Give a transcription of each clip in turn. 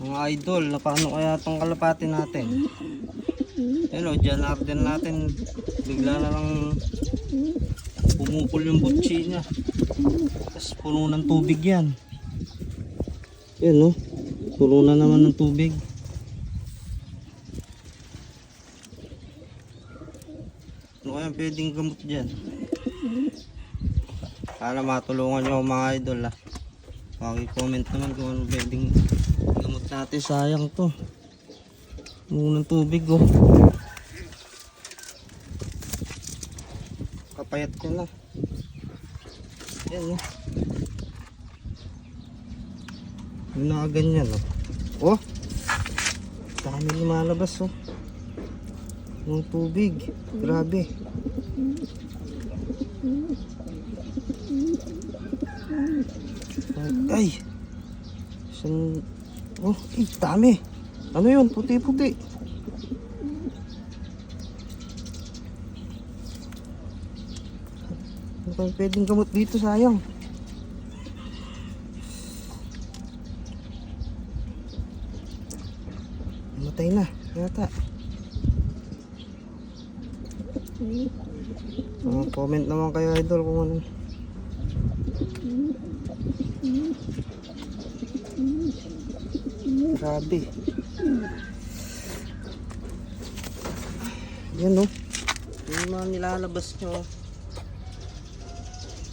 Mga idol, paano kaya itong kalapati natin? Yan o, dyan natin natin. Bigla na lang pumupul yung butchi niya. Tapos puno ng tubig yan. Yan o, puno na naman ng tubig. Ano kaya pwedeng gamot dyan? Sana matulungan nyo mga idol ah. Paki-comment naman kung ano pwedeng gamot natin. Sayang to. Puno ng tubig oh. Kapayat ko na. Yan oh. Yung nakaganyan oh. Oh! Dami lumalabas oh. Yung tubig. Grabe. Ay. San... Oh, ay, dami. Ano yun? Puti-puti. Ano kaya pwedeng gamot dito? Sayang. Matay na. Yata. Uh, comment naman kayo idol kung ano. Grabe. Yan no. Yung mga nilalabas nyo.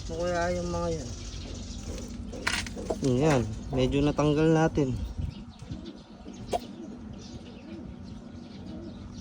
Kaya yung mga yan? Yan. Medyo natanggal natin.